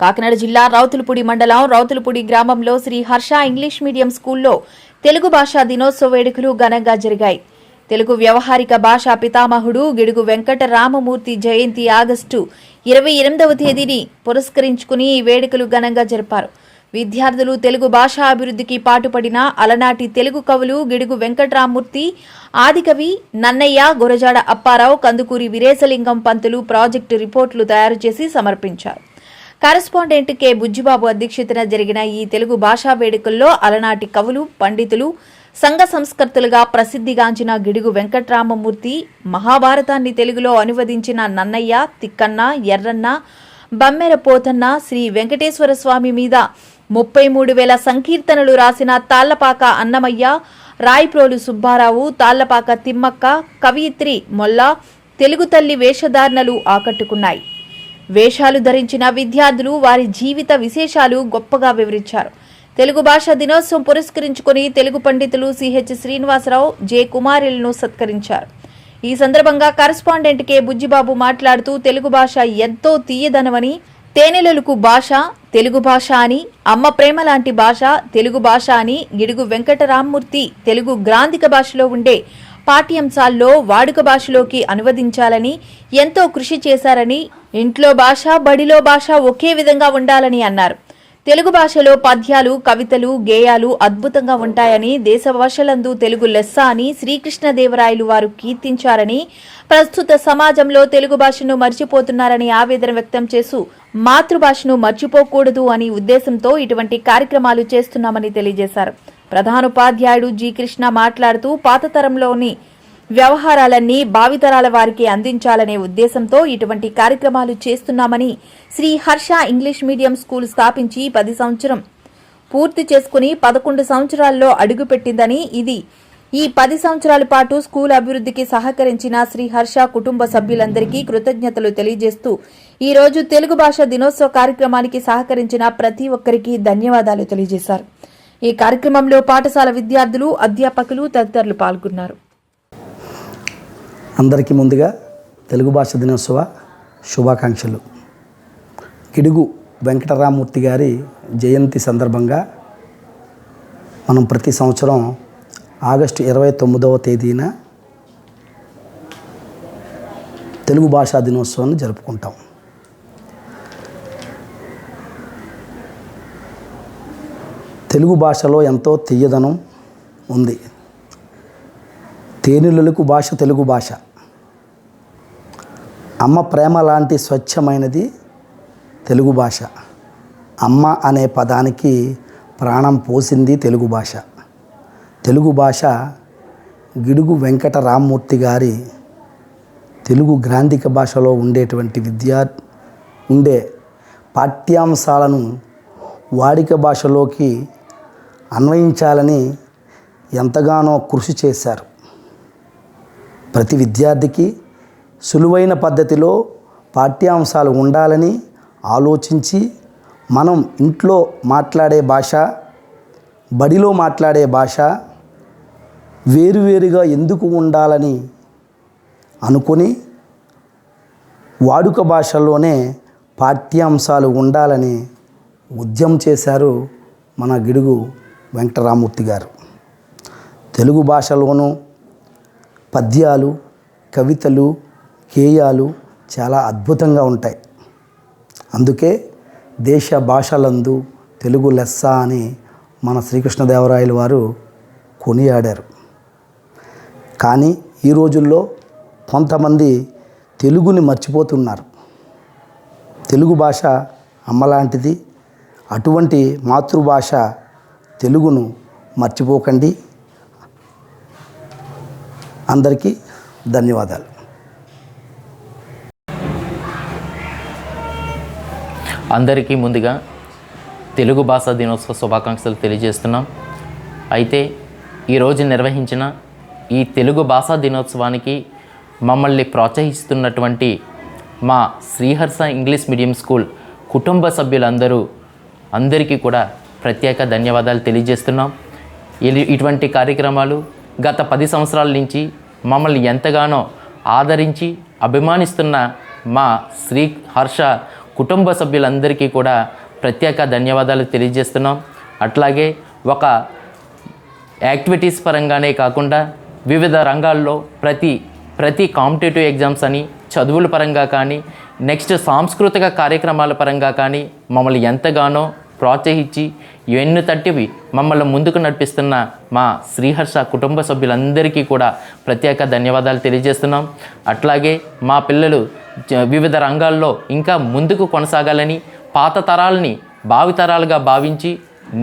Kakinada జిల్లా రౌతులపూడి మండలం రౌతులపూడి గ్రామంలో శ్రీ హర్ష ఇంగ్లీష్ మీడియం స్కూల్లో తెలుగు భాషా దినోత్సవ వేడుకలు ఘనంగా జరిగాయి. తెలుగు వ్యవహారిక భాషా పితామహుడు గిడుగు వెంకట రామమూర్తి జయంతి ఆగస్టు ఇరవై ఎనిమిదవ తేదీని పురస్కరించుకుని ఈ వేడుకలు ఘనంగా జరిపారు. విద్యార్థులు తెలుగు భాషా అభివృద్ధికి పాటుపడిన అలనాటి తెలుగు కవులు గిడుగు వెంకట్రామూర్తి ఆదికవి నన్నయ్య గురజాడ అప్పారావు కందుకూరి వీరేశలింగం పంతులు ప్రాజెక్టు రిపోర్టులు తయారు చేసి సమర్పించారు. కరెస్పాండెంట్ కె బుజ్జిబాబు అధ్యక్షతన జరిగిన ఈ తెలుగు భాషా వేడుకల్లో అలనాటి కవులు పండితులు సంఘ సంస్కర్తలుగా ప్రసిద్ధిగాంచిన గిడుగు వెంకట్రామమూర్తి మహాభారతాన్ని తెలుగులో అనువదించిన నన్నయ్య తిక్కన్న ఎర్రన్న బమ్మెర పోతన్న శ్రీ వెంకటేశ్వర స్వామి మీద ముప్పై మూడు వేల సంకీర్తనలు రాసిన తాళ్ళపాక అన్నమయ్య రాయిప్రోలు సుబ్బారావు తాళ్ళపాక తిమ్మక్క కవయిత్రి మొల్ల తెలుగు తల్లి వేషధారణలు ఆకట్టుకున్నాయి. వేషాలు ధరించిన విద్యార్థులు వారి జీవిత విశేషాలు గొప్పగా వివరించారు. తెలుగు భాష దినోత్సవం పురస్కరించుకుని తెలుగు పండితులు సిహెచ్ శ్రీనివాసరావు జె కుమారిలను సత్కరించారు. ఈ సందర్భంగా కరస్పాండెంట్ కె బుజ్జిబాబు మాట్లాడుతూ తెలుగు భాష ఎంతో తీయదనమని తేనెలలకు భాష తెలుగు భాష అని అమ్మ ప్రేమ లాంటి భాష తెలుగు భాష అని గిడుగు వెంకటరామ్మూర్తి తెలుగు గ్రాంధిక భాషలో ఉండే పాఠ్యాంశాల్లో వాడుక భాషలోకి అనువదించాలని ఎంతో కృషి చేశారని ఇంట్లో భాష బడిలో భాష ఒకే విధంగా ఉండాలని అన్నారు. తెలుగు భాషలో పద్యాలు కవితలు గేయాలు అద్భుతంగా ఉంటాయని దేశ భాషలందు తెలుగు లెస్స అని శ్రీకృష్ణదేవరాయలు వారు కీర్తించారని ప్రస్తుత సమాజంలో తెలుగు భాషను మర్చిపోతున్నారని ఆవేదన వ్యక్తం చేస్తూ మాతృభాషను మర్చిపోకూడదు అని ఉద్దేశంతో ఇటువంటి కార్యక్రమాలు చేస్తున్నామని తెలియజేశారు. ప్రధానోపాధ్యాయుడు జి కృష్ణ మాట్లాడుతూ పాత తరంలోని వ్యవహారాలన్నీ భావితరాల వారికి అందించాలనే ఉద్దేశంతో ఇటువంటి కార్యక్రమాలు చేస్తున్నామని Shri Harsha English medium school స్థాపించి పది సంవత్సరం పూర్తి చేసుకుని పదకొండు సంవత్సరాల్లో అడుగుపెట్టిందని ఇది ఈ పది సంవత్సరాల పాటు స్కూల్ అభివృద్ధికి సహకరించిన శ్రీ హర్ష కుటుంబ సభ్యులందరికీ కృతజ్ఞతలు తెలియజేస్తూ ఈ రోజు తెలుగు భాష దినోత్సవ కార్యక్రమానికి సహకరించిన ప్రతి ఒక్కరికి ధన్యవాదాలు తెలియజేశారు. ఈ కార్యక్రమంలో పాఠశాల విద్యార్థులు అధ్యాపకులు తదితరులు పాల్గొన్నారు. అందరికీ ముందుగా తెలుగు భాష దినోత్సవ శుభాకాంక్షలు. గిడుగు వెంకటరామూర్తి గారి జయంతి సందర్భంగా మనం ప్రతి సంవత్సరం ఆగస్టు ఇరవై తొమ్మిదవ తేదీన తెలుగు భాషా దినోత్సవాన్ని జరుపుకుంటాం. తెలుగు భాషలో ఎంతో తీయదనం ఉంది. తేనెలకు భాష తెలుగు భాష. అమ్మ ప్రేమ లాంటి స్వచ్ఛమైనది తెలుగు భాష. అమ్మ అనే పదానికి ప్రాణం పోసింది తెలుగు భాష. తెలుగు భాష గిడుగు వెంకట రామ్మూర్తి గారి తెలుగు గ్రాంధిక భాషలో ఉండేటువంటి విద్యా ఉండే పాఠ్యాంశాలను వాడిక భాషలోకి అన్వయించాలని ఎంతగానో కృషి చేశారు. ప్రతి విద్యార్థికి సులువైన పద్ధతిలో పాఠ్యాంశాలు ఉండాలని ఆలోచించి మనం ఇంట్లో మాట్లాడే భాష బడిలో మాట్లాడే భాష వేరువేరుగా ఎందుకు ఉండాలని అనుకొని వాడుక భాషల్లోనే పాఠ్యాంశాలు ఉండాలని ఉద్యమం చేశారు మన గిడుగు వెంకటరామూర్తి గారు. తెలుగు భాషలోనూ పద్యాలు కవితలు గేయాలు చాలా అద్భుతంగా ఉంటాయి. అందుకే దేశ భాషలందు తెలుగు లెస్స అని మన శ్రీకృష్ణదేవరాయలు వారు కొనియాడారు. కానీ ఈ రోజుల్లో కొంతమంది తెలుగుని మర్చిపోతున్నారు. తెలుగు భాష అమ్మలాంటిది అటువంటి మాతృభాష తెలుగును మర్చిపోకండి. అందరికీ ధన్యవాదాలు. అందరికీ ముందుగా తెలుగు భాషా దినోత్సవ శుభాకాంక్షలు తెలియజేస్తున్నాం. అయితే ఈరోజు నిర్వహించిన ఈ తెలుగు భాషా దినోత్సవానికి మమ్మల్ని ప్రోత్సహిస్తున్నటువంటి మా శ్రీహర్ష ఇంగ్లీష్ మీడియం స్కూల్ కుటుంబ సభ్యులందరూ అందరికీ కూడా ప్రత్యేక ధన్యవాదాలు తెలియజేస్తున్నాం. ఇటువంటి కార్యక్రమాలు గత పది సంవత్సరాల నుంచి మమ్మల్ని ఎంతగానో ఆదరించి అభిమానిస్తున్న మా శ్రీ హర్ష కుటుంబ సభ్యులందరికీ కూడా ప్రత్యేక ధన్యవాదాలు తెలియజేస్తున్నాం. అట్లాగే ఒక యాక్టివిటీస్ పరంగానే కాకుండా వివిధ రంగాల్లో ప్రతి ప్రతి కాంపిటేటివ్ ఎగ్జామ్స్ అని చదువుల పరంగా కానీ నెక్స్ట్ సాంస్కృతిక కార్యక్రమాల పరంగా కానీ మమ్మల్ని ఎంతగానో ప్రోత్సహించి ఎన్ను తట్టివి మమ్మల్ని ముందుకు నడిపిస్తున్న మా శ్రీహర్ష కుటుంబ సభ్యులందరికీ కూడా ప్రత్యేక ధన్యవాదాలు తెలియజేస్తున్నాం. అట్లాగే మా పిల్లలు వివిధ రంగాల్లో ఇంకా ముందుకు కొనసాగాలని పాత తరాలని భావితరాలుగా భావించి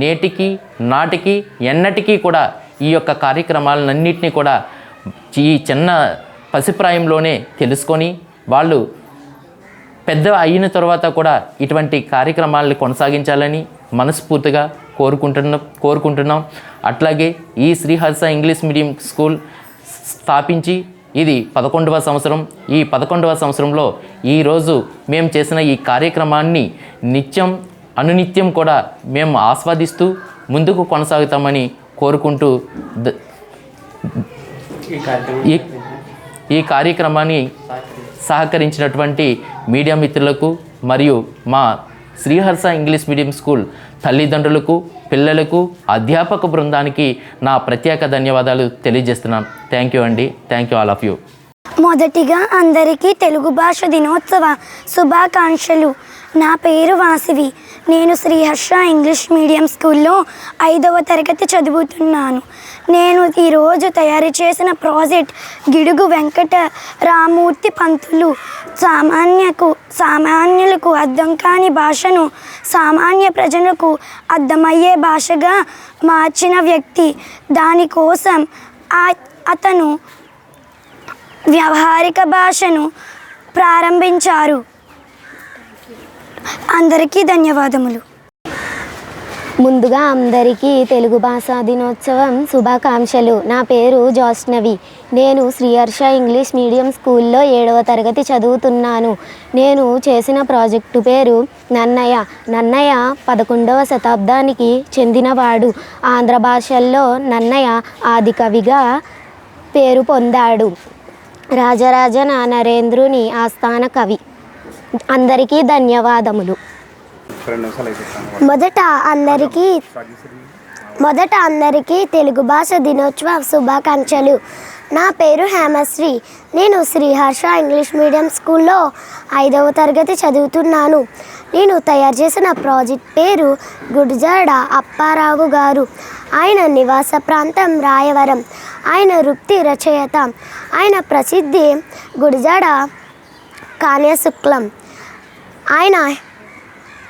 నేటికి నాటికి ఎన్నటికీ కూడా ఈ యొక్క కార్యక్రమాలన్నింటినీ కూడా ఈ చిన్న పసిప్రాయంలోనే తెలుసుకొని వాళ్ళు పెద్ద అయిన తర్వాత కూడా ఇటువంటి కార్యక్రమాలను కొనసాగించాలని మనస్ఫూర్తిగా కోరుకుంటున్న కోరుకుంటున్నాం. అట్లాగే ఈ శ్రీహర్ష ఇంగ్లీష్ మీడియం స్కూల్ స్థాపించి ఇది పదకొండవ సంవత్సరం. ఈ పదకొండవ సంవత్సరంలో ఈరోజు మేము చేసిన ఈ కార్యక్రమాన్ని నిత్యం అనునిత్యం కూడా మేము ఆస్వాదిస్తూ ముందుకు కొనసాగుతామని కోరుకుంటూ ఈ కార్యక్రమాన్ని సహకరించినటువంటి మీడియా మిత్రులకు మరియు మా శ్రీహర్ష ఇంగ్లీష్ మీడియం స్కూల్ తల్లిదండ్రులకు పిల్లలకు అధ్యాపక బృందానికి నా ప్రత్యేక ధన్యవాదాలు తెలియజేస్తున్నాను. థ్యాంక్ యూ అండి. Thank you all of you. మొదటిగా అందరికీ తెలుగు భాష దినోత్సవ శుభాకాంక్షలు. నా పేరు వాసవి. నేను శ్రీహర్ష ఇంగ్లీష్ మీడియం స్కూల్లో ఐదవ తరగతి చదువుతున్నాను. నేను ఈరోజు తయారు చేసిన ప్రాజెక్ట్ గిడుగు వెంకట రామూర్తి పంతులు సామాన్యకు సామాన్యులకు అర్థం కాని భాషను సామాన్య ప్రజలకు అర్థమయ్యే భాషగా మార్చిన వ్యక్తి. దానికోసం అతను వ్యవహారిక భాషను ప్రారంభించారు. అందరికీ ధన్యవాదములు. ముందుగా అందరికీ తెలుగు భాషా దినోత్సవం శుభాకాంక్షలు. నా పేరు జోష్నవి నేను శ్రీహర్ష ఇంగ్లీష్ మీడియం స్కూల్లో ఏడవ తరగతి చదువుతున్నాను. నేను చేసిన ప్రాజెక్టు పేరు నన్నయ్య. నన్నయ్య పదకొండవ శతాబ్దానికి చెందినవాడు. ఆంధ్ర భాషల్లో నన్నయ్య ఆది కవిగా పేరు పొందాడు. రాజరాజ నరేంద్రుని ఆస్థాన కవి. అందరికీ ధన్యవాదములు. మొదట అందరికీ మొదట అందరికీ తెలుగు భాష దినోత్సవ శుభాకాంక్షలు. నా పేరు హేమశ్రీ. నేను శ్రీహర్ష ఇంగ్లీష్ మీడియం స్కూల్లో ఐదవ తరగతి చదువుతున్నాను. నేను తయారు చేసిన ప్రాజెక్ట్ పేరు గుడిజాడ అప్పారావు గారు. ఆయన నివాస ప్రాంతం రాయవరం. ఆయన వృత్తి రచయిత. ఆయన ప్రసిద్ధి గుడిజాడ కాన్యశుక్లం. ఆయన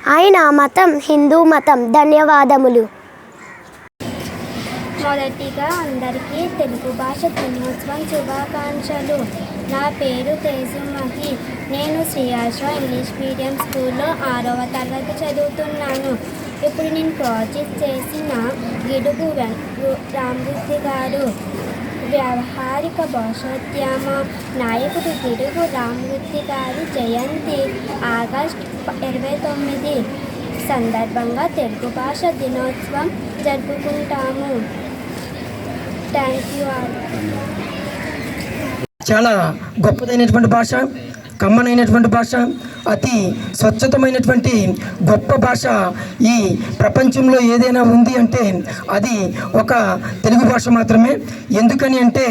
ఆయన మతం హిందూ మతం. ధన్యవాదములు. మొదటిగా అందరికీ తెలుగు భాష దినోత్సవం శుభాకాంక్షలు. నా పేరు తేజుమహి. నేను శ్రీయాశ్వ ఇంగ్లీష్ మీడియం స్కూల్లో ఆరవ తరగతి చదువుతున్నాను. ఇప్పుడు నేను ప్రాజెక్ట్ చేసిన గిడుగు వెం- రామృతి గారు వ్యవహారిక భాషోద్యమ నాయకుడు గిడుగు రామృతి గారి జయంతి ఆగస్ట్ ఇరవై తొమ్మిది సందర్భంగా తెలుగు భాష దినోత్సవం జరుపుకుంటాము. చాలా గొప్పదైనటువంటి భాష. కమ్మనైనటువంటి భాష అతి స్వచ్ఛతమైనటువంటి గొప్ప భాష ఈ ప్రపంచంలో ఏదైనా ఉంది అంటే అది ఒక తెలుగు భాష మాత్రమే. ఎందుకని అంటే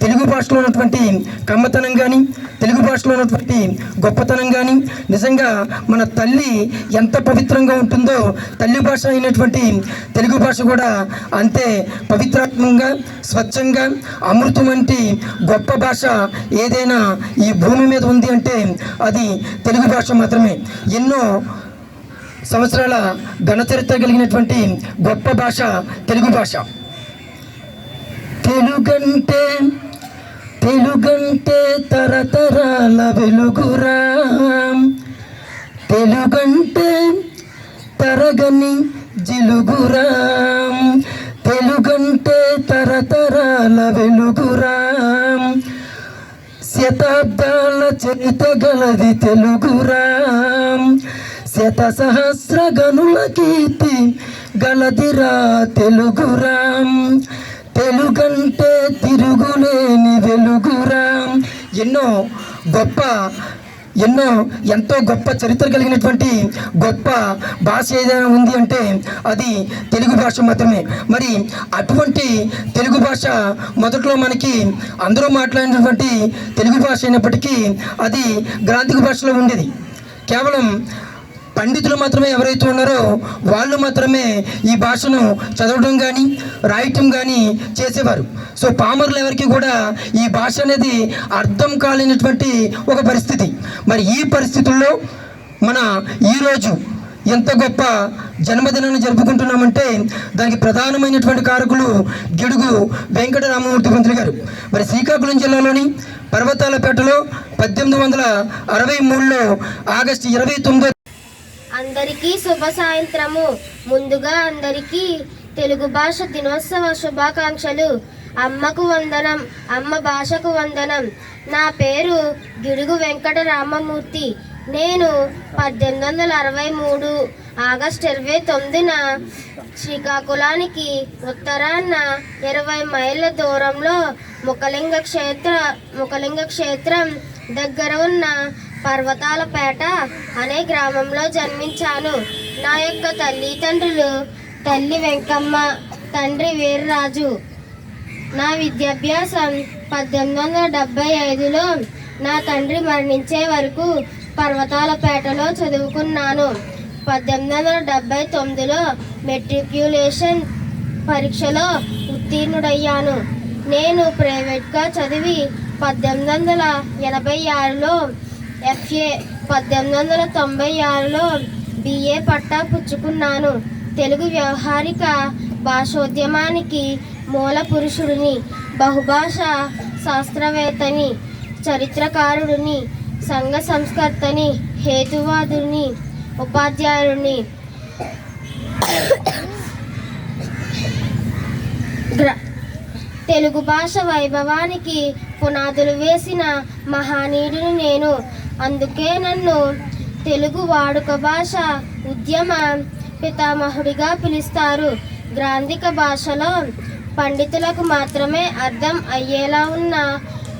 తెలుగు భాషలో ఉన్నటువంటి కమ్మతనం కానీ తెలుగు భాషలో ఉన్నటువంటి గొప్పతనం కానీ నిజంగా మన తల్లి ఎంత పవిత్రంగా ఉంటుందో తల్లి భాష అయినటువంటి తెలుగు భాష కూడా అంతే పవిత్రాత్మంగా స్వచ్ఛంగా అమృతం వంటి గొప్ప భాష ఏదైనా ఈ భూమి మీద ఉంది అంటే అది తెలుగు భాష మాత్రమే. ఎన్నో సంవత్సరాల ఘనచరిత్ర కలిగినటువంటి గొప్ప భాష తెలుగు భాష. తెలుగంటే తెలుగంటే తరతరాల వెలుగురా. తెలుగంటే తరగని జిలుగురా. తెలుగంటే తరతరాల వెలుగురా. శతాబ్దాల చరిత గలది తెలుగురా శత సహస్ర గనుల కీర్తి గలదిరా తెలుగురా తెలుగంటే తిరుగులేని వెలుగురా ఎన్నో గొప్ప ఎన్నో ఎంతో గొప్ప చరిత్ర కలిగినటువంటి గొప్ప భాష ఏదైనా ఉంది అంటే అది తెలుగు భాష మాత్రమే. మరి అటువంటి తెలుగు భాష మొదట్లో మనకి అందరూ మాట్లాడినటువంటి తెలుగు భాష అయినప్పటికీ అది గ్రాంధిక భాషలో ఉండేది. కేవలం పండితులు మాత్రమే ఎవరైతే ఉన్నారో వాళ్ళు మాత్రమే ఈ భాషను చదవడం కానీ రాయటం కానీ చేసేవారు. సో పామరులు ఎవరికి కూడా ఈ భాష అనేది అర్థం కాలేనటువంటి ఒక పరిస్థితి. మరి ఈ పరిస్థితుల్లో మన ఈరోజు ఎంత గొప్ప జన్మదినాన్ని జరుపుకుంటున్నామంటే దానికి ప్రధానమైనటువంటి కారకులు గిడుగు వెంకటరామమూర్తి మంత్రి గారు. మరి శ్రీకాకుళం జిల్లాలోని పర్వతాలపేటలో పద్దెనిమిది వందల అరవై మూడులో ఆగస్టు ఇరవై తొమ్మిదో అందరికీ శుభ సాయంత్రము. ముందుగా అందరికీ తెలుగు భాష దినోత్సవ శుభాకాంక్షలు. అమ్మకు వందనం అమ్మ భాషకు వందనం. నా పేరు గిడుగు వెంకట రామమూర్తి నేను పద్దెనిమిది వందల అరవై మూడు ఆగస్ట్ ఇరవై తొమ్మిదిన శ్రీకాకుళానికి ఉత్తరాన ఇరవై మైళ్ళ దూరంలో ముఖలింగ క్షేత్ర ముఖలింగ క్షేత్రం దగ్గర ఉన్న పర్వతాలపేట అనే గ్రామంలో జన్మించాను. నా యొక్క తల్లిదండ్రులు తల్లి వెంకమ్మ తండ్రి వీర్రాజు. నా విద్యాభ్యాసం పద్దెనిమిది వందల డెబ్బై ఐదులో నా తండ్రి మరణించే వరకు పర్వతాలపేటలో చదువుకున్నాను. పద్దెనిమిది వందల డెబ్బై తొమ్మిదిలో మెట్రిక్యులేషన్ పరీక్షలో ఉత్తీర్ణుడయ్యాను. నేను ప్రైవేట్గా చదివి పద్దెనిమిది వందల ఎనభై ఆరులో ఎఫ్ఏ పద్దెనిమిది వందల తొంభై ఆరులో బిఏ పట్టా పుచ్చుకున్నాను. తెలుగు వ్యవహారిక భాషోద్యమానికి మూల పురుషుడిని బహుభాష శాస్త్రవేత్తని చరిత్రకారుడిని సంఘ సంస్కర్తని హేతువాదుని ఉపాధ్యాయుడిని తెలుగు భాష వైభవానికి పునాదులు వేసిన మహానీయుడిని నేను. అందుకే నన్ను తెలుగు వాడుక భాష ఉద్యమ పితామహుడిగా పిలుస్తారు. గ్రాంధిక భాషలో పండితులకు మాత్రమే అర్థం అయ్యేలా ఉన్న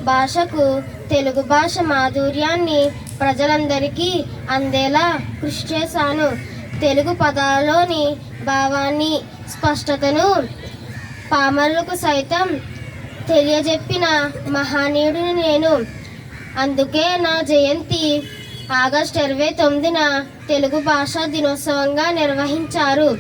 భాషకు తెలుగు భాష మాధుర్యాన్ని ప్రజలందరికీ అందేలా కృషి చేశాను. తెలుగు పదాలలోని భావాన్ని స్పష్టతను పామరులకు సైతం తెలియజెప్పిన మహానీయుడిని నేను. అందుకే నా జయంతి ఆగస్టు ఇరవై తొమ్మిదిన తెలుగు భాషా దినోత్సవంగా నిర్వహించారు.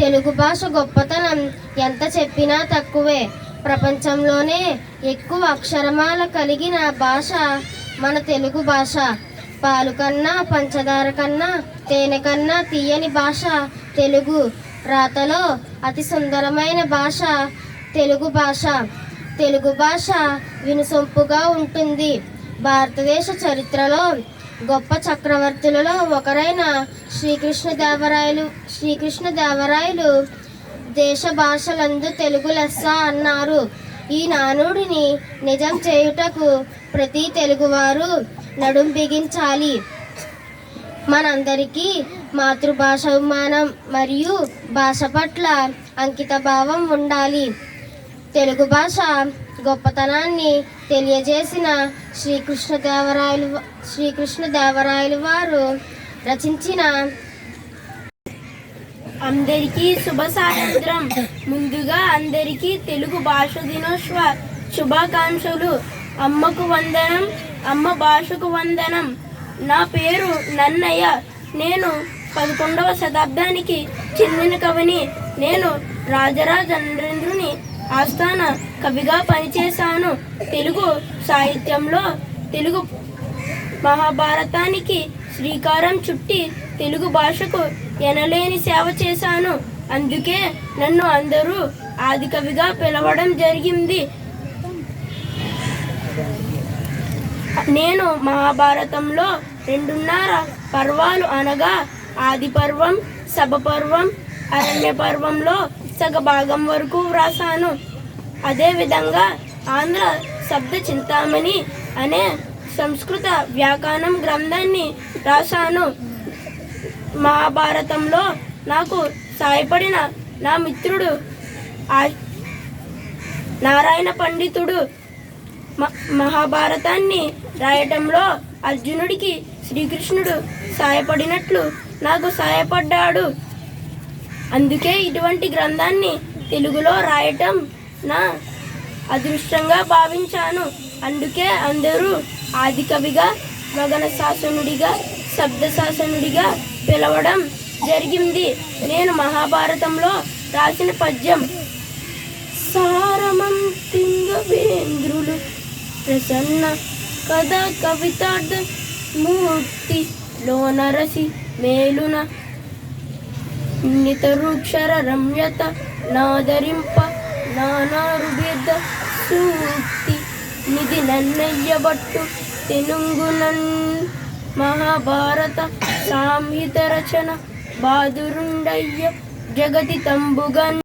తెలుగు భాష గొప్పతనం ఎంత చెప్పినా తక్కువే. ప్రపంచంలోనే ఎక్కువ అక్షరమాల కలిగిన భాష మన తెలుగు భాష. పాలు కన్నా పంచదార కన్నా తేనె కన్నా తీయని భాష తెలుగు. రాతలో అతి సుందరమైన భాష తెలుగు భాష. తెలుగు భాష వినుసొంపుగా ఉంటుంది. భారతదేశ చరిత్రలో గొప్ప చక్రవర్తులలో ఒకరైన శ్రీకృష్ణదేవరాయలు. శ్రీకృష్ణదేవరాయలు దేశ భాషలందు తెలుగు లెస్స అన్నారు. ఈ నానుడిని నిజం చేయుటకు ప్రతి తెలుగువారు నడుం బిగించాలి. మనందరికీ మాతృభాష అభిమానం మరియు భాష పట్ల అంకిత భావం ఉండాలి. తెలుగు భాష గొప్పతనాన్ని తెలియజేసిన శ్రీకృష్ణదేవరాయలు శ్రీకృష్ణదేవరాయలు వారు రచించిన అందరికీ శుభ సాయంత్రం. ముందుగా అందరికీ తెలుగు భాష దినోత్సవ శుభాకాంక్షలు. అమ్మకు వందనం అమ్మ భాషకు వందనం. నా పేరు నన్నయ్య. నేను పదకొండవ శతాబ్దానికి చెందిన కవిని. నేను రాజరాజ నరేంద్రుని ఆస్థాన కవిగా పనిచేశాను. తెలుగు సాహిత్యంలో తెలుగు మహాభారతానికి శ్రీకారం చుట్టి తెలుగు భాషకు ఎనలేని సేవ చేశాను. అందుకే నన్ను అందరూ ఆదికవిగా పిలవడం జరిగింది. నేను మహాభారతంలో రెండున్నర పర్వాలు అనగా ఆది పర్వం సభ పర్వం అరణ్య పర్వంలో సగ భాగం వరకు వ్రాసాను. అదేవిధంగా ఆంధ్ర శబ్ద చింతామణి అనే సంస్కృత వ్యాకరణం గ్రంథాన్ని రాశాను. మహాభారతంలో నాకు సాయపడిన నా మిత్రుడు ఆ- నారాయణ పండితుడు. మ- మహాభారతాన్ని రాయటంలో అర్జునుడికి శ్రీకృష్ణుడు సాయపడినట్లు నాకు సాయపడ్డాడు. అందుకే ఇటువంటి గ్రంథాన్ని తెలుగులో రాయటం నా అదృష్టంగా భావించాను. అందుకే అందరూ ఆదికవిగా మగన శాసనుడిగా శబ్ద శాసనుడిగా పిలవడం జరిగింది. నేను మహాభారతంలో రాసిన పద్యం సారమం తింగవేంద్రులు ప్రసన్న కథ కవితార్థ మూర్తి లోనరసి మేలున నితరుక్షర రమ్యత నాదరింప నానారుభేద సూక్తి నిధి నన్నయ్యబట్టు తెనుంగునన్ మహాభారత సాంహిత రచన బాదురుండయ్య జగతి తంబుగన్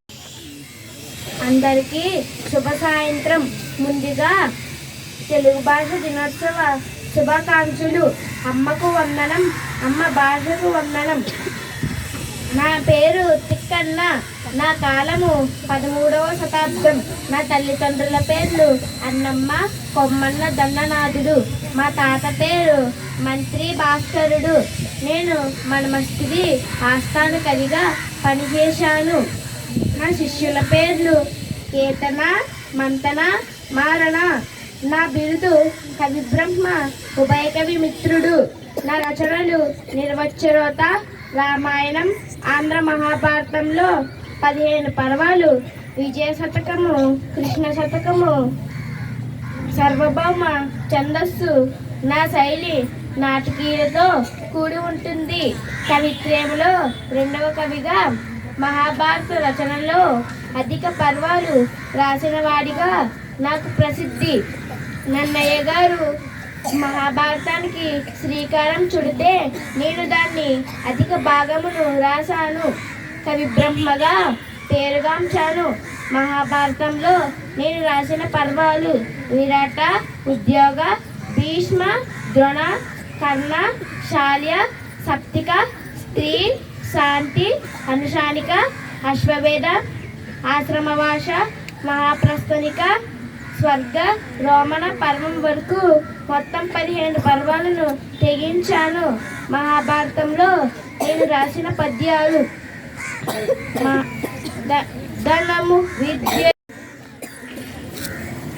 అందరికీ శుభ సాయంత్రం. ముందుగా తెలుగు భాష దినోత్సవ శుభాకాంక్షలు. అమ్మకు వందనం అమ్మ భాషకు వందనం. నా పేరు తిక్కన్న. నా కాలము పదమూడవ శతాబ్దం. నా తల్లిదండ్రుల పేర్లు అన్నమ్మ కొమ్మన్న దండనాథుడు. మా తాత పేరు మంత్రి భాస్కరుడు. నేను మన మస్తిది ఆస్థాన కవిగా పనిచేశాను. నా శిష్యుల పేర్లు కేతన మంతన మారణ. నా బిరుదు కవి బ్రహ్మ ఉభయ కవి మిత్రుడు. నా రచనలు నిర్వచ్చరోత రామాయణం ఆంధ్ర మహాభారతంలో పదిహేను పర్వాలు. విజయ శతకము కృష్ణ శతకము సర్వభౌమ ఛందస్సు నా శైలి నాటకీయులతో కూడి ఉంటుంది. కవిత్రయంలో రెండవ కవిగా మహాభారత రచనలో అధిక పర్వాలు రాసిన వాడిగా నాకు ప్రసిద్ధి. నన్నయ్య గారు మహాభారతానికి శ్రీకారం చుడితే నేను దాన్ని అధిక భాగమును రాశాను. కవి బ్రహ్మగా పేరుగాంచాను. మహాభారతంలో నేను రాసిన పర్వాలు విరాట ఉద్యోగ భీష్మ ద్రోణ కర్ణ శాల్య సప్తిక స్త్రీ శాంతి అనుషానిక అశ్వవేద ఆశ్రమవాస మహాప్రస్థనిక స్వర్గ రోమణ పర్వం వరకు మొత్తం పదిహేను పర్వాలను తెగించాను. మహాభారతంలో నేను రాసిన పద్యాలు. ధనము విద్య.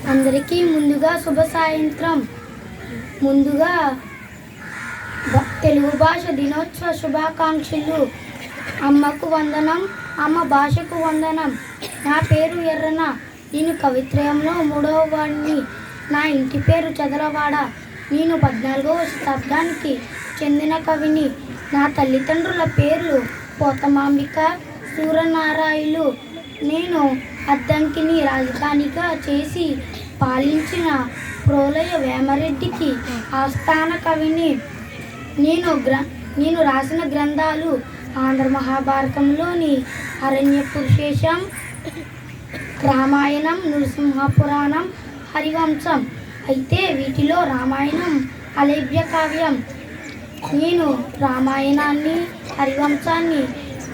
అందరికీ ముందుగా శుభ సాయంత్రం. ముందుగా తెలుగు భాష దినోత్సవ శుభాకాంక్షలు. అమ్మకు వందనం అమ్మ భాషకు వందనం. నా పేరు ఎర్రన. నేను కవిత్రయంలో మూడవ వాడిని నా ఇంటి పేరు చదలవాడ నేను పద్నాలుగవ శతాబ్దానికి చెందిన కవిని. నా తల్లిదండ్రుల పేర్లు పోతమాంబిక సూర్యనారాయణులు నేను అద్దంకిని రాజధానిగా చేసి పాలించిన ప్రోలయ వేమరెడ్డికి ఆస్థాన కవిని. నేను గ్ర నేను రాసిన గ్రంథాలు ఆంధ్ర మహాభారతంలోని అరణ్య పురుషేశం రామాయణం నృసింహ పురాణం హరివంశం. అయితే వీటిలో రామాయణం అలేభ్య కావ్యం. నేను రామాయణాన్ని హరివంశాన్ని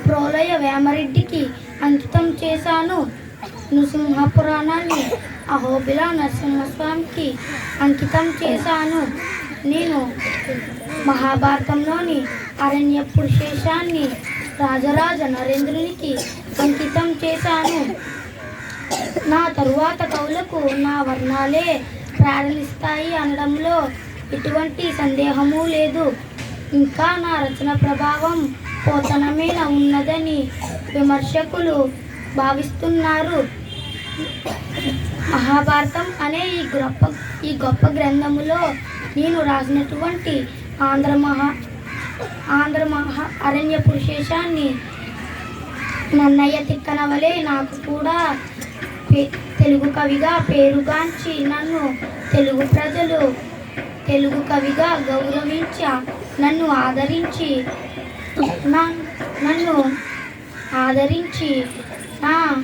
ప్రోలయ వేమరెడ్డికి అంకితం చేశాను. నృసింహ పురాణాన్ని అహోబిల నరసింహస్వామికి అంకితం చేశాను. నేను మహాభారతంలోని అరణ్య పురుషేషాన్ని రాజరాజ నరేంద్రునికి అంకితం చేశాను. నా తరువాత కవులకు నా వర్ణాలే ప్రారంభిస్తాయి అనడంలో ఎటువంటి సందేహము లేదు. ఇంకా నా రచన ప్రభావం పోతనమైన ఉన్నదని విమర్శకులు భావిస్తున్నారు. మహాభారతం అనే ఈ గొప్ప ఈ గొప్ప గ్రంథములో నేను రాసినటువంటి ఆంధ్ర మహా ఆంధ్ర మహా అరణ్య పురుషేశాన్ని నన్నయ్య తిక్కన వలె నాకు కూడా తెలుగు కవిగా పేరుగాంచి నన్ను తెలుగు ప్రజలు తెలుగు కవిగా గౌరవించి నన్ను ఆదరించి నన్ను ఆదరించి నా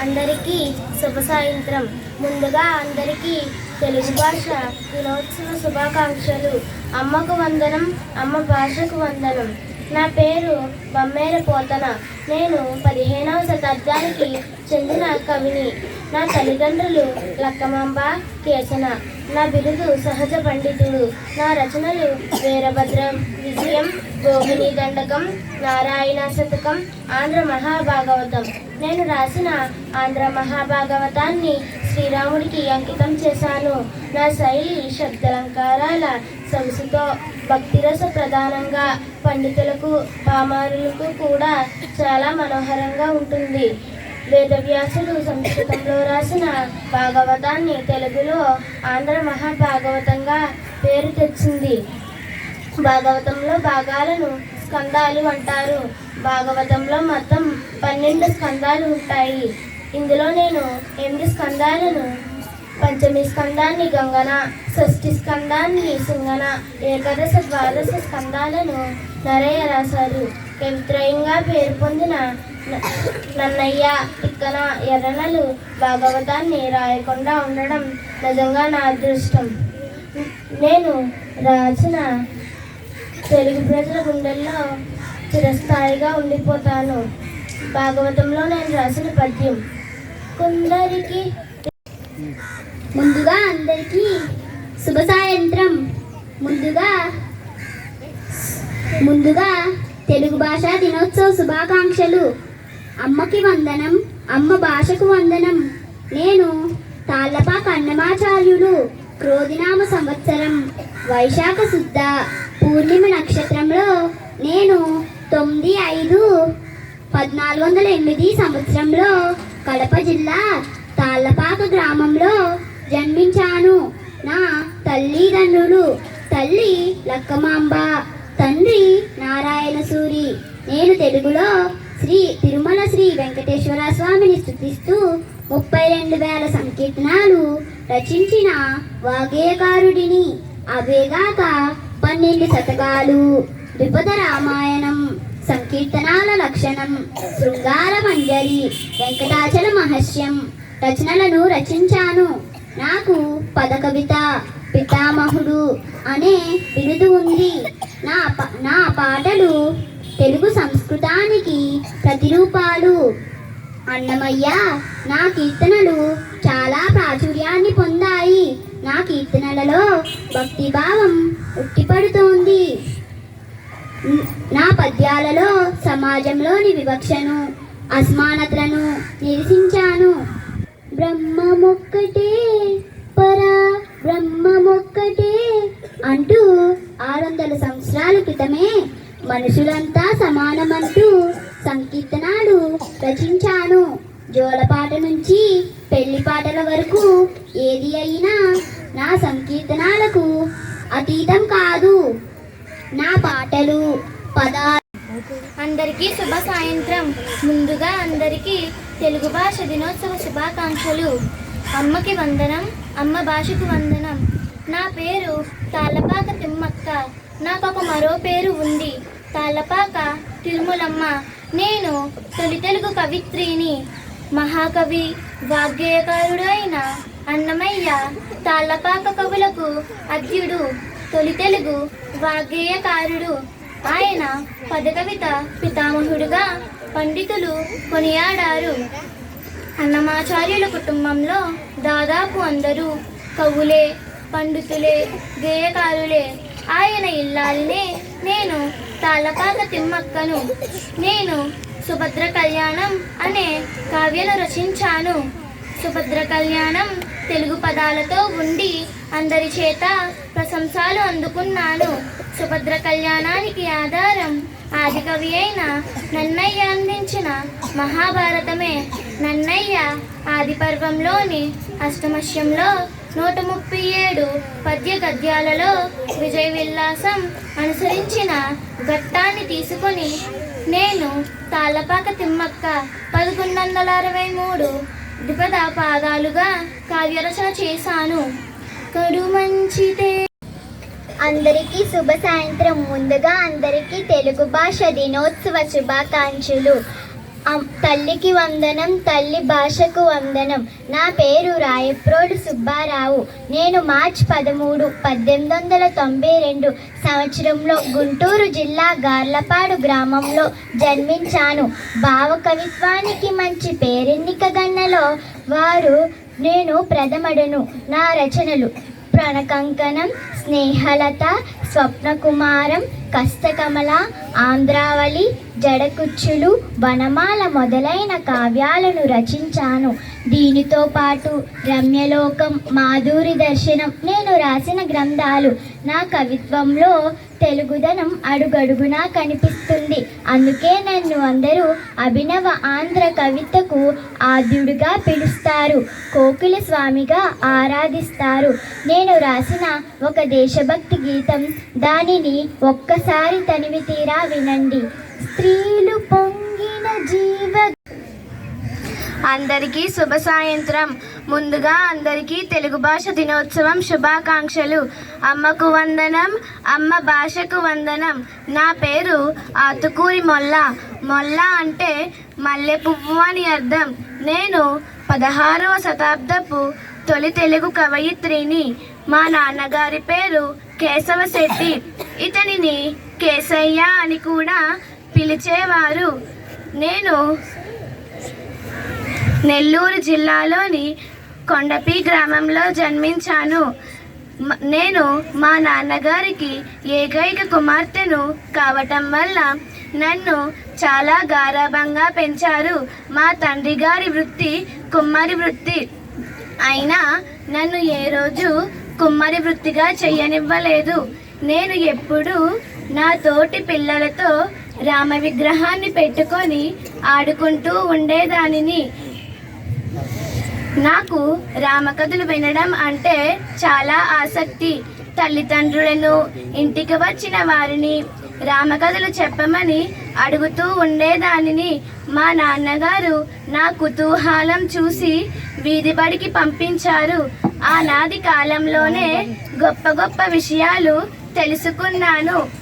అందరికీ శుభ సాయంత్రం. ముందుగా అందరికీ తెలుగు భాష దినోత్సవ శుభాకాంక్షలు. అమ్మకు వందనం అమ్మ భాషకు వందనం. నా పేరు బమ్మేర పోతన. నేను పదిహేనవ శతాబ్దానికి చెందిన కవిని. నా తల్లిదండ్రులు లక్కమాంబ కేసన నా బిరుదు సహజ పండితుడు. నా రచనలు వీరభద్రం విజయం గోహిని దండకం నారాయణ శతకం ఆంధ్ర మహాభాగవతం. నేను రాసిన ఆంధ్ర మహాభాగవతాన్ని శ్రీరాముడికి అంకితం చేశాను. నా శైలి శబ్దలంకారాల సంస్థతో భక్తిరస ప్రధానంగా పండితులకు పామారులకు కూడా చాలా మనోహరంగా ఉంటుంది. వేదవ్యాసుడు సంస్కృతంలో రాసిన భాగవతాన్ని తెలుగులో ఆంధ్ర మహాభాగవతంగా పేరు తెచ్చింది. భాగవతంలో భాగాలను స్కందాలు అంటారు. భాగవతంలో మొత్తం పన్నెండు స్కందాలు ఉంటాయి. ఇందులో నేను ఎనిమిది స్కందాలను పంచమి స్కందాన్ని గంగన షష్ఠి స్కందాన్ని సింగన ఏకాదశ ద్వాదశ స్కందాలను నరయ్య రాశారు. కవిత్రయంగా పేరు పొందిన నన్నయ్య తిక్కన ఎర్రనలు భాగవతాన్ని రాయకుండా ఉండడం నిజంగా నా అదృష్టం. నేను రాసిన తెలుగు ప్రజల గుండెల్లో చిరస్థాయిగా ఉండిపోతాను. భాగవతంలో నేను రాసిన పద్యం కొందరికి ముందుగా అందరికీ శుభ సాయంత్రం. ముందుగా ముందుగా తెలుగు భాషా దినోత్సవ శుభాకాంక్షలు. అమ్మకి వందనం అమ్మ భాషకు వందనం. నేను తాళ్ళపాక అన్నమాచార్యులు క్రోధినామ సంవత్సరం. వైశాఖ శుద్ధ పూర్ణిమ నక్షత్రంలో నేను తొమ్మిది ఐదు పద్నాలుగు వందల ఎనిమిది సంవత్సరంలో కడప జిల్లా తాళ్ళపాక గ్రామంలో జన్మించాను. నా తల్లిదండ్రులు తల్లి లక్కమాంబ తండ్రి నారాయణ సూరి నేను తెలుగులో శ్రీ తిరుమల శ్రీ వెంకటేశ్వర స్వామిని స్థుతిస్తూ ముప్పై రెండు వేల సంకీర్తనాలు రచించిన వాగేయకారుడిని అవేగాక పన్నెండు శతకాలు. ద్విపద రామాయణం సంకీర్తనాల లక్షణం శృంగార మంజరి వెంకటాచల మహస్యం రచనలను రచించాను. నాకు పద కవిత పితామహుడు అనే బిరుదు ఉంది. నా నా పాటలు తెలుగు సంస్కృతానికి ప్రతిరూపాలు. అన్నమయ్య నా కీర్తనలు చాలా ప్రాచుర్యాన్ని పొందాయి. నా కీర్తనలలో భక్తిభావం ఉట్టిపడుతోంది. నా పద్యాలలో సమాజంలోని వివక్షను అసమానతలను నిరసించాను. బ్రహ్మమొక్కటే పరా బ్రహ్మమొక్కటే అంటూ ఆరు వందల సంవత్సరాల క్రితమే మనుషులంతా సమానమంటూ సంకీర్తనాలు రచించాను. జోలపాట నుంచి పెళ్ళి పాటల వరకు ఏది అయినా నా సంకీర్తనాలకు అతీతం కాదు. నా పాటలు పదాలు అందరికీ శుభ సాయంత్రం. ముందుగా అందరికీ తెలుగు భాష దినోత్సవ శుభాకాంక్షలు. అమ్మకి వందనం అమ్మ భాషకు వందనం. నా పేరు తాళ్ళపాక తిమ్మక్క. నాకు ఒక మరో పేరు ఉంది. తాళ్ళపాక తిరుమలమ్మ. నేను తొలి తెలుగు కవిత్రిని. మహాకవి వాగ్గేయకారుడు అయిన అన్నమయ్య తాళ్ళపాక కవులకు అద్యుడు తొలి తెలుగు వాగ్గేయకారుడు. ఆయన పదకవిత పితామహుడుగా పండితులు కొనియాడారు. అన్నమాచార్యుల కుటుంబంలో దాదాపు అందరూ కవులే పండితులే గేయకారులే. ఆయన ఇల్లాలనే నేను తాళ్ళపాక తిమ్మక్కను. నేను సుభద్ర కళ్యాణం అనే కావ్యను రచించాను. సుభద్ర కళ్యాణం తెలుగు పదాలతో ఉండి అందరి చేత ప్రశంసలు అందుకున్నాను. సుభద్ర కళ్యాణానికి ఆధారం ఆదికవి అయిన నన్నయ్య అందించిన మహాభారతమే. నన్నయ్య ఆది పర్వంలోని అష్టమశ్యంలో నూట ముప్పై ఏడు పద్య గద్యాలలో విజయ విల్లాసం అనుసరించిన ఘట్టాన్ని తీసుకొని నేను తాళ్ళపాక తిమ్మక్క పదకొండు వందల అరవై మూడు ద్విపద పాదాలుగా కావ్యరచన చేశాను. కరుమంచితే అందరికీ శుభ సాయంత్రం. ముందుగా అందరికీ తెలుగు భాష దినోత్సవ శుభాకాంక్షలు. తల్లికి వందనం తల్లి భాషకు వందనం. నా పేరు రాయప్రోడు సుబ్బారావు. నేను మార్చ్ పదమూడు పద్దెనిమిది వందల తొంభై రెండు సంవత్సరంలో గుంటూరు జిల్లా గార్లపాడు గ్రామంలో జన్మించాను. భావ కవిత్వానికి మంచి పేరెన్నిక గన్నలో వారు నేను ప్రథమడను. నా రచనలు ప్రణకంకణం స్నేహలత స్వప్నకుమారం కష్టకమల ఆంధ్రావళి జడకుచ్చులు వనమాల మొదలైన కావ్యాలను రచించాను. దీనితో పాటు రమ్యలోకం మాధురి దర్శనం నేను రాసిన గ్రంథాలు. నా కవిత్వంలో తెలుగుదనం అడుగడుగునా కనిపిస్తుంది. అందుకే నన్ను అందరూ అభినవ ఆంధ్ర కవితకు ఆద్యుడిగా పిలుస్తారు. కోకిల స్వామిగా ఆరాధిస్తారు. నేను రాసిన ఒక దేశభక్తి గీతం దానిని ఒక్కసారి తనివి తీరా వినండి. స్త్రీలు పొంగిన జీవ అందరికీ శుభ సాయంత్రం. ముందుగా అందరికీ తెలుగు భాష దినోత్సవం శుభాకాంక్షలు. అమ్మకు వందనం అమ్మ భాషకు వందనం. నా పేరు ఆతుకూరి మొల్ల. మొల్ల అంటే మల్లె పువ్వు అని అర్థం. నేను పదహారవ శతాబ్దపు తొలి తెలుగు కవయిత్రిని. మా నాన్నగారి పేరు కేశవ శెట్టి ఇతనిని కేశయ్య అని కూడా పిలిచేవారు. నేను నెల్లూరు జిల్లాలోని కొండపి గ్రామంలో జన్మించాను. నేను మా నాన్నగారికి ఏకైక కుమార్తెను కావటం వల్ల నన్ను చాలా గారాభంగా పెంచారు. మా తండ్రి గారి వృత్తి కుమ్మరి వృత్తి. అయినా నన్ను ఏ రోజు కుమ్మరి వృత్తిగా చెయ్యనివ్వలేదు. నేను ఎప్పుడూ నా తోటి పిల్లలతో రామ విగ్రహాన్ని పెట్టుకొని ఆడుకుంటూ ఉండేదానిని. నాకు రామకథలు వినడం అంటే చాలా ఆసక్తి. తల్లిదండ్రులను ఇంటికి వచ్చిన వారిని రామకథలు చెప్పమని అడుగుతూ ఉండేదానిని. మా నాన్నగారు నా కుతూహలం చూసి వీధిబడికి పంపించారు. ఆనాది కాలంలోనే గొప్ప గొప్ప విషయాలు తెలుసుకున్నాను.